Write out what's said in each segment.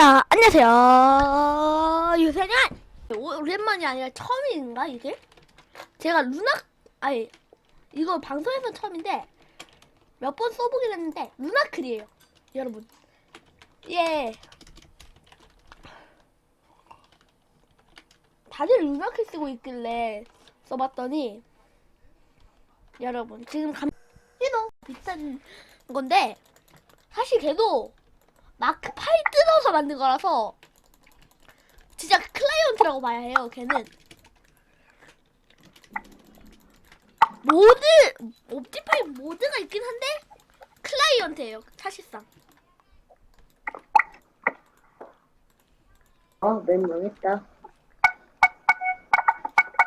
자, 안녕하세요. 유세년! 오랜만이 아니라 처음인가, 이게? 제가 루나, 아니, 이거 방송에서 처음인데, 몇 번 써보긴 했는데, 루나클이에요. 여러분. 예. 다들 루나클 쓰고 있길래 써봤더니, 여러분, 지금 감, 이너 비슷한 건데, 사실 걔도 마크 파일 뜯어서 만든 거라서 진짜 클라이언트라고 봐야 해요. 걔는 모드 옵티파이 모드가 있긴 한데 클라이언트예요. 사실상 아, 맨 망했다.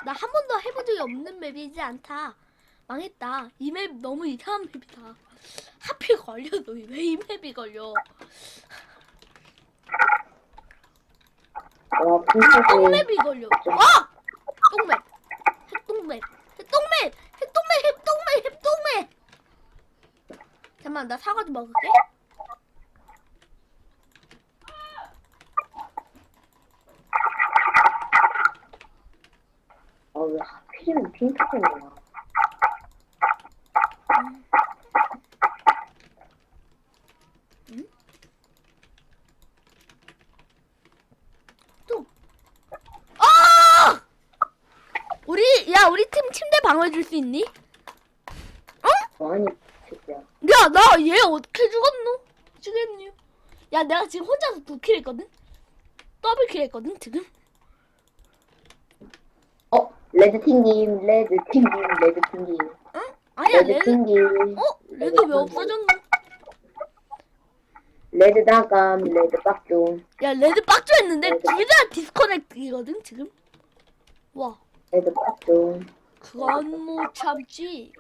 나 한 번도 해본 적이 없는 맵이지 않다. 망했다. 이 맵 너무 이상한 맵이다. 하필 걸려도 왜 이 맵이 걸려? 와, 분석이 똥맵이 걸려. 와! 똥맵. 핵똥맵. 핵똥맵. 핵똥맵. 핵똥맵. 핵똥맵. 잠깐만 나 사과 좀 먹을게. 아, 왜 하필이면 핑크색이야? 또. 아! 우리 야 우리 팀 침대 방어 줄수 있니? 아니, 진짜. 야 나 얘 어떻게 죽었노? 죽겠니? 야 내가 지금 혼자서 두킬 했거든. 더블 킬 했거든 지금. 어, 레드팀님, 레드팀님, 레드팀님. 응? 아니야 레드. 레드팀님. 어? 레드 왜 없어졌노? 레드 나감, 레드 빡종, 야 레드 빡조 했는데 둘 다 디스커넥트이거든 지금. 와 레드 빡종. 그건 못 참지.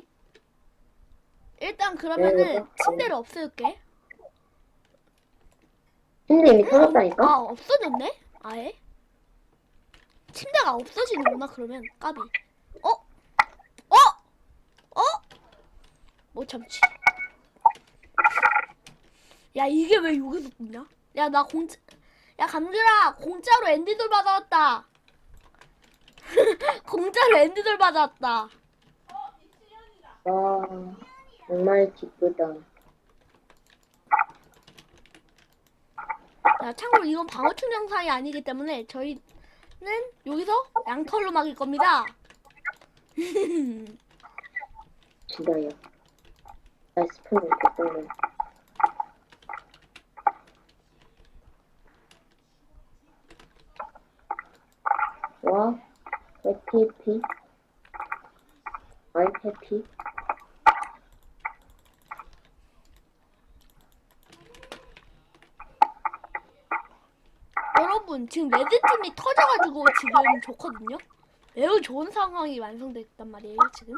일단 그러면은 침대를 없앨게. 근데 이미? 아 없어졌네? 아예? 침대가 없어지는구나 그러면 까비. 어? 어? 어? 못 참지. 야 이게 왜 여기서 뜨냐? 야 나 공짜 야 감귤아 공짜로 엔디돌 받아왔다. 공짜로 엔디돌 받아왔다. 와, 정말 기쁘다. 야 참고로 이건 방어충 영상이 아니기 때문에 저희는 여기서 양털로 막을 겁니다. 진짜요. 나 이렇게 떠네. 와, 해피, I'm happy. 여러분 지금 레드팀이 터져가지고 지금 좋거든요. 매우 좋은 상황이 완성됐단 말이에요 지금.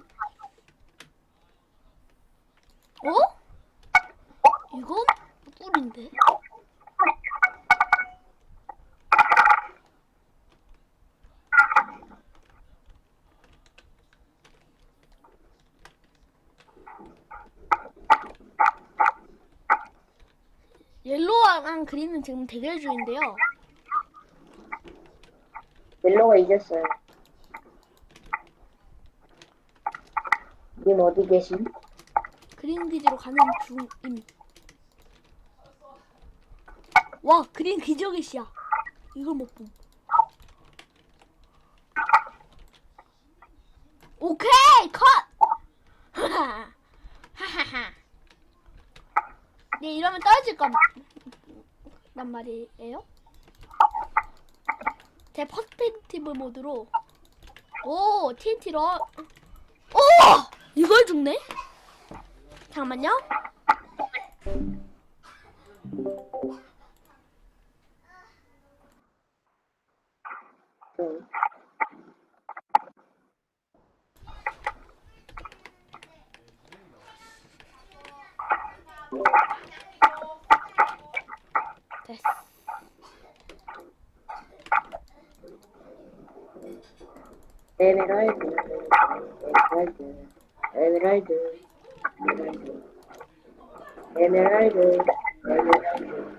어? 이건 꿀인데? 옐로우랑 그린은 지금 대결 중인데요. 멜로가 이겼어요. 님 어디 계심? 그린 기지로 가는 중임. 와, 그린 기적의 시야. 이걸 못 봄. 오케이, 컷! 하하하. 네, 이러면 떨어질 거, 란 말이에요. 제 퍼스펙티브 모드로. 오, TNT로. 오! 이걸 죽네? 잠깐만요. 응. 됐어. 에메랄드, 에메랄드, 에메랄드, 에메랄드, 에메랄드, 에메랄드.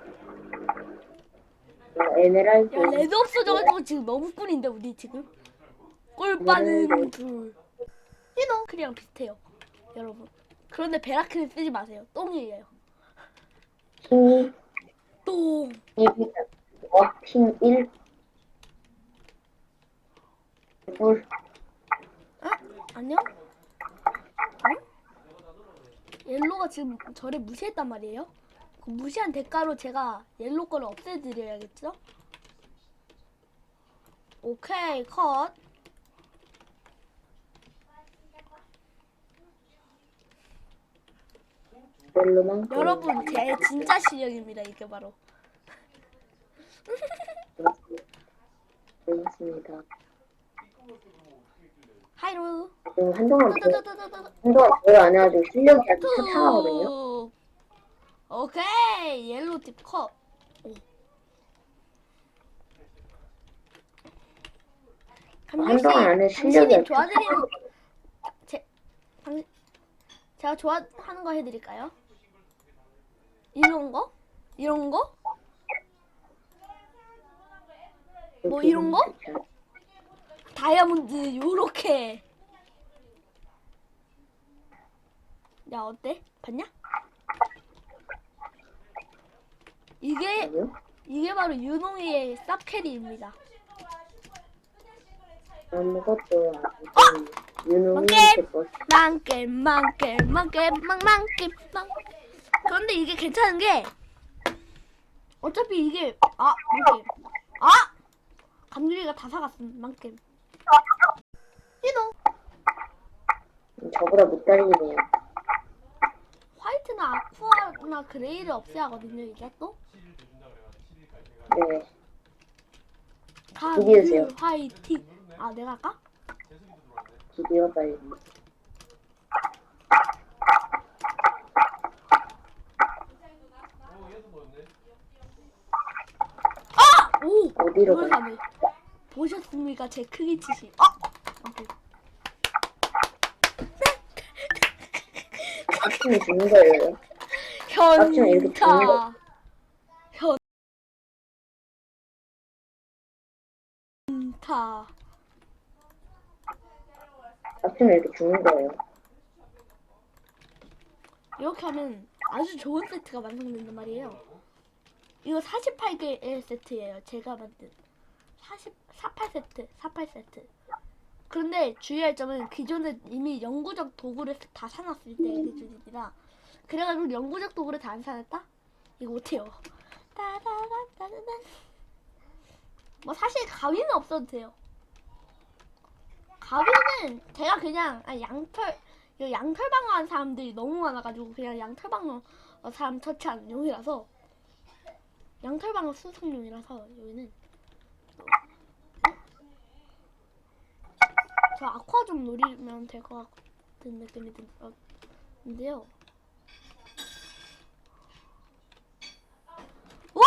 에메랄드. 야 레드 없어져가지고 지금 너무 꿀인데 우리 지금? 꿀 빠는 둘. 이노 크리랑 비슷해요 여러분. 그런데 베라크는 쓰지 마세요. 똥이에요. 핑, 똥. 이, 어, 핑 1. 물, 아? 안녕? 응? 옐로가 지금 저를 무시했단 말이에요 그 무시한 대가로 제가 옐로 거를 없애드려야겠죠? 오케이 컷. 여러분 제 진짜 실력입니다 이게 바로 고맙습니다. 하이루 지금 한동안, 별- 따다다다다다. 한동안 별로 안 해가지고 실력이 아주 차차하거든요. 투. 오케이 옐로 팁 컷. 오. 한동안 안 해, 실력이 아주 도와드리는 제 당, 제가 좋아하는 거 해드릴까요? 이런 거? 이런 거? 뭐 이런 거? 다이아몬드 요렇게 야 어때? 봤냐? 이게? 이게 바로 유농이의 쌉캐리입니다 아무것도 안 해. 유노미한테 뭐 망게 망게 망게 망망게 망 그런데 이게 괜찮은 게 어차피 이게 아 이게 아 감귤이가 다 사갔음 망게 이노 저보다 못 달리네요. 화이트나 아쿠아나 그레이를 없애야 하거든요 이게 또 네. 감귤 이기세요. 화이팅 아 내가 할까? 드디어 빨리. 오 어디로 이걸? 가네 보셨습니까 제 크기 치시 아 오케이. 아침에 죽는 거예요. 아침에 이렇게 죽는 거. 현타 현타 아침에 이렇게 죽는 거예요. 이렇게 하면 아주 좋은 세트가 완성된단 말이에요 이거 48개의 세트예요 제가 만든 40, 48세트 48세트. 그런데 주의할 점은 기존에 이미 영구적 도구를 다 사놨을 때 기준이라 그래가지고 영구적 도구를 다 안 사놨다? 이거 못해요? 따다다다다단 뭐 사실 가위는 없어도 돼요. 가위는 제가 그냥 아, 양털 이 양털 방어한 사람들이 너무 많아가지고 그냥 양털 방어 어, 사람 터치하는 용이라서 양털 방어 수송용이라서 여기는 저 아쿠아 좀 노리면 될 것 같은 느낌이 드는데요. 와!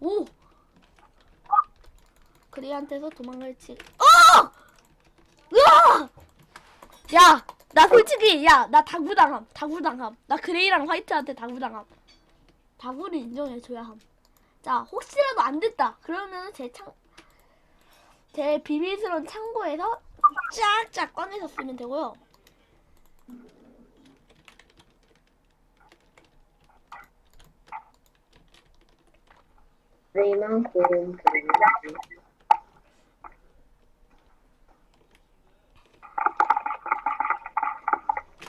오! 그리한테서 도망갈지. 어! 으아! 야, 나 솔직히 야, 나 다구당함. 다구당함. 나 그레이랑 화이트한테 다구당함. 다구를 인정해줘야 함. 자, 혹시라도 안 됐다. 그러면 제 창, 제 비밀스러운 창고에서 쫙쫙 꺼내서 쓰면 되고요. 그리만큼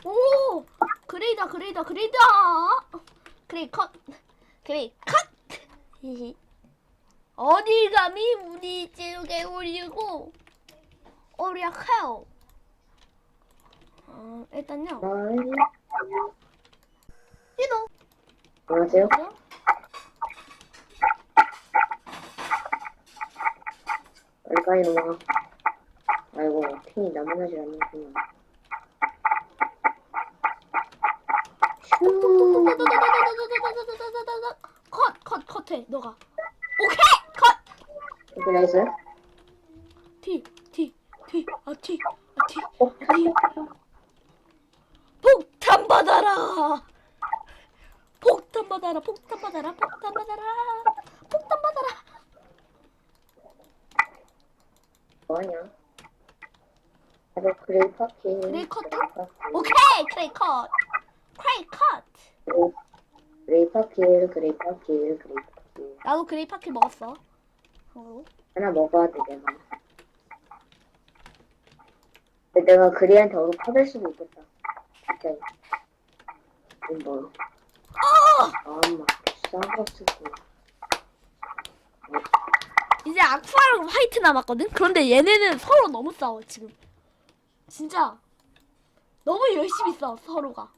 오! 그레이다, 그레이다, 그레이다! 그레이 컷! 그레이 컷! 히히. 어디 감히 우리 지옥에 올리고 오려해요. 어, 일단요. 이노. 안녕하세요. 빨리 가 이놈아. 아이고 핑이 남아나지 않는구나. 슈. 컷, 컷, 컷해, 너가. 나이스. 티, 티, 티, 아, 티, 아, 티, 아, 티. 폭탄 받아라! 폭탄 받아라, 폭탄 받아라, 폭탄 받아라! 폭탄 받아라! 뭐하냐? 바로 그레이 파킹. 그레이 컷? 오케이! 그레이 컷! 그레이 컷! 그레이 파킹, 그레이 파킹, 그레이 파킹. 나도 그레이 파킹 먹었어. 어. 하나 먹어야 돼, 내가. 근데 내가 그레이한테 얼굴 파될 수도 있겠다. 진짜. 어! 아마, 싼거 쓰고. 이제 아쿠아랑 화이트 남았거든? 그런데 얘네는 서로 너무 싸워 지금 진짜 너무 열심히 싸워 서로가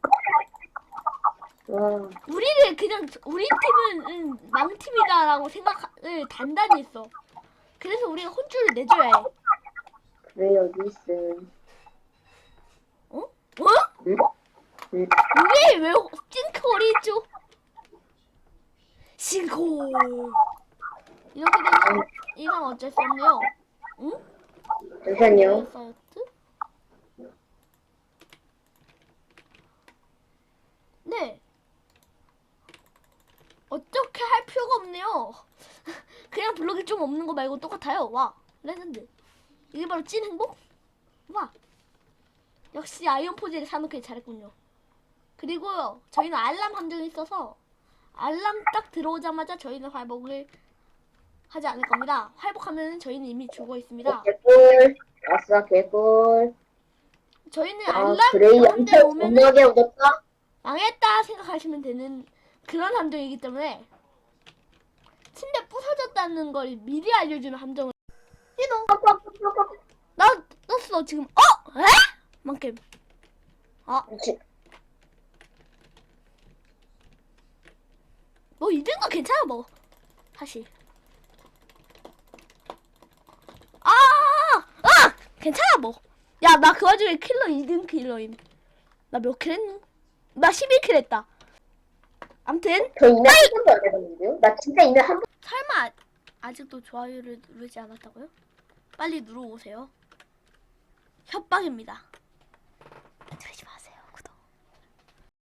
와, 우리를 그냥 우리 팀은 음, 망팀이다라고 생각을 단단히 했어 그래서 우리가 혼쭐을 내줘야 해 그레이 어디 있음. 어? 어? 응? 응? 우리 왜 찡코리 줘? 싱코 이렇게 되면 이건 어쩔 수 없네요 응? 잠시만요. 사이트? 네. 어떻게 할 필요가 없네요. 그냥 블록이 좀 없는 거 말고 똑같아요. 와, 레전드. 이게 바로 찐 행복? 와. 역시 아이언 포즈를 사놓길 잘했군요. 그리고요, 저희는 알람 함정이 있어서 알람 딱 들어오자마자 저희는 회복을 하지 않을 겁니다. 회복하면 저희는 이미 죽어 있습니다. 개꿀. 아싸, 개꿀. 저희는 아, 알람 그레이 가운데 엄청 오면 겁나게 얻었다. 망했다 생각하시면 되는 그런 함정이기 때문에 침대 부서졌다는 걸 미리 알려주는 함정을 이놈 나 떴어 지금 어? 에? 만큼 그치. 뭐 이든 거 괜찮아 뭐 사실 아! 아! 괜찮아 뭐 야 나 그 와중에 킬러 2등 킬러임 나 몇 킬 했니? 나 11킬 했다 암튼 저 이날 한 번도 안 해봤는데요? 나 진짜 이날 한 번. 설마 아직도 좋아요를 누르지 않았다고요? 빨리 누르 오세요 협박입니다